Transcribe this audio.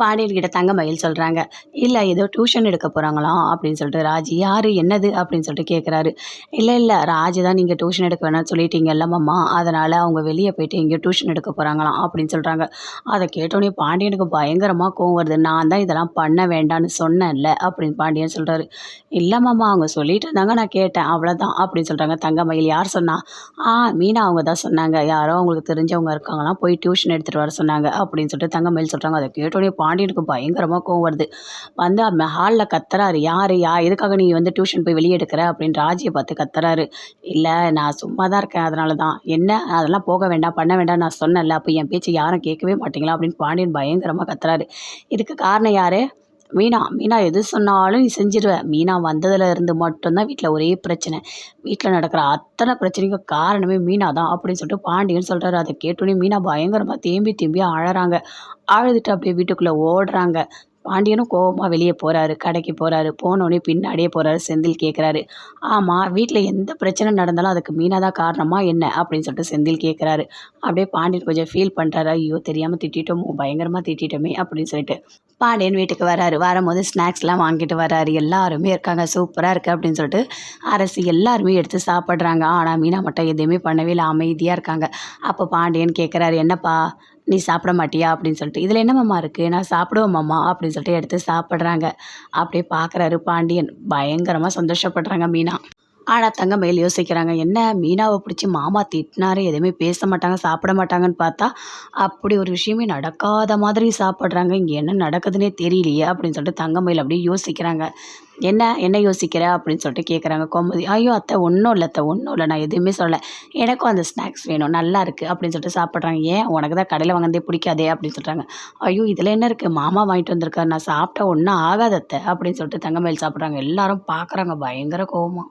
பாண்டியன் கிட்ட தங்கமயில் சொல்கிறாங்க இல்லை ஏதோ டியூஷன் எடுக்க போகிறாங்களாம் அப்படின்னு சொல்லிட்டு ராஜ் யார்? என்னது? அப்படின்னு சொல்லிட்டு கேட்குறாரு இல்லை இல்லை ராஜ் தான் நீங்கள் டியூஷன் எடுக்க வேணாம்னு சொல்லிட்டீங்க மாமா. அதனால் அவங்க வெளியே போயிட்டு எங்கேயோ டியூஷன் எடுக்க போகிறாங்களாம் அப்படின்னு சொல்கிறாங்க அதை கேட்டோடனே பாண்டியனுக்கு பயங்கரமாக கோவம் வருது. நான் தான் இதெல்லாம் பண்ண வேண்டாம்னு சொன்னேன்ல அப்படின்னு பாண்டியன் சொல்கிறாரு இல்லைம்மாம்மா அவங்க சொல்லிட்டு இருந்தாங்க. நான் கேட்டேன். அவ்வளோதான் அப்படின்னு சொல்கிறாங்க தங்கமயில் யார் சொன்னா? ஆ மீனா அவங்க தான் சொன்னாங்க. யாரோ அவங்களுக்கு தெரிஞ்சவங்க இருக்காங்களாம். போய் டியூஷன் எடுத்துகிட்டு வர சொன்னாங்க அப்படின்னு சொல்லிட்டு தங்கமயில் சொல்கிறாங்க அதை கேட்டோடனே பாண்டியனுக்கு பயங்கரமாக கோவம் வருது. வந்து அந்த ஹாலில் கத்துறாரு. யார்? யா எதுக்காக நீ வந்து டியூஷன் போய் வெளியே எடுக்கிற? அப்படின்னு ராஜியை பார்த்து கத்துறாரு. இல்லை நான் சும்மா தான் இருக்கேன். அதனால தான் என்ன? அதெல்லாம் போக வேண்டாம் பண்ண வேண்டாம் நான் சொன்னேன்ல. அப்போ என் பேச்சு யாரும் கேட்கவே மாட்டீங்களா? அப்படின்னு பாண்டியன் பயங்கரமாக கத்துறாரு. இதுக்கு காரணம் யார்? மீனா மீனா எது சொன்னாலும் நீ செஞ்சிருவேன் மீனா வந்ததில் இருந்து மட்டும்தான் வீட்டில் ஒரே பிரச்சனை. வீட்டில் நடக்கிற அத்தனை பிரச்சனைக்கும் காரணமே மீனா தான் அப்படின்னு சொல்லிட்டு பாண்டியன் சொல்கிறாரு அதை கேட்டோன்னே மீனா பயங்கரமாக தேம்பி தேம்பி அழறாங்க. அழுதுட்டு அப்படியே வீட்டுக்குள்ளே ஓடுறாங்க. பாண்டியனும் கோபமாக வெளியே போகிறாரு கடைக்கு போகிறாரு போனோடனே பின்னாடியே போகிறாரு செந்தில் கேட்குறாரு ஆமாம் வீட்டில் எந்த பிரச்சனை நடந்தாலும் அதுக்கு மீனாக தான் காரணமாக என்ன? அப்படின்னு சொல்லிட்டு செந்தில் கேட்குறாரு அப்படியே பாண்டியன் கொஞ்சம் ஃபீல் பண்ணுறாரு ஐயோ தெரியாமல் திட்டிட்டோம் பயங்கரமாக திட்டிட்டோமே அப்படின்னு சொல்லிட்டு. பாண்டியன் வீட்டுக்கு வராரு. வரும்போது ஸ்நாக்ஸ்லாம் வாங்கிட்டு வராரு. எல்லாருமே இருக்காங்க. சூப்பராக இருக்குது அப்படின்னு சொல்லிட்டு அரசு எல்லாருமே எடுத்து சாப்பிட்றாங்க. ஆனால் மீனா மட்டும் எதுவுமே பண்ணவே இல்லை. அமைதியாக இருக்காங்க. அப்போ பாண்டியன் கேட்குறாரு என்னப்பா நீ சாப்பிட மாட்டியா? அப்படின்னு சொல்லிட்டு இதில் என்ன மாமா இருக்குது நான் சாப்பிடுவேன் மாமா அப்படின்னு சொல்லிட்டு எடுத்து சாப்பிட்றாங்க. அப்படியே பார்க்குறாரு பாண்டியன். பயங்கரமாக சந்தோஷப்படுறாங்க மீனா. ஆனால் தங்கமயில் யோசிக்கிறாங்க என்ன? மீனாவை பிடிச்சி மாமா திட்டினாரு எதுவுமே பேச மாட்டாங்க சாப்பிட மாட்டாங்கன்னு பார்த்தா? அப்படி ஒரு விஷயமே நடக்காத மாதிரி சாப்பிட்றாங்க. இங்கே என்ன நடக்குதுன்னே தெரியலையே அப்படின்னு சொல்லிட்டு தங்கமயில் அப்படியே யோசிக்கிறாங்க. என்ன என்ன யோசிக்கிற? அப்படின்னு சொல்லிட்டு கேட்குறாங்க கோமதி. ஐயோ அத்தை ஒன்றும் இல்லை அத்தை ஒன்றும் இல்லை. நான் எதுவுமே சொல்ல எனக்கும் அந்த ஸ்நாக்ஸ் வேணும். நல்லா இருக்குது அப்படின்னு சொல்லிட்டு சாப்பிட்றாங்க. ஏன்? உனக்கு தான் கடையில் வாங்கினதே பிடிக்காதே? அப்படின்னு சொல்கிறாங்க ஐயோ இதில் என்ன இருக்குது மாமா வாங்கிட்டு வந்திருக்காரு. நான் சாப்பிட்டா ஒன்றும் ஆகாத அத்தை. அப்படின்னு சொல்லிட்டு தங்கமயில் சாப்பிட்றாங்க. எல்லாரும் பார்க்குறாங்க பயங்கர கோவமாக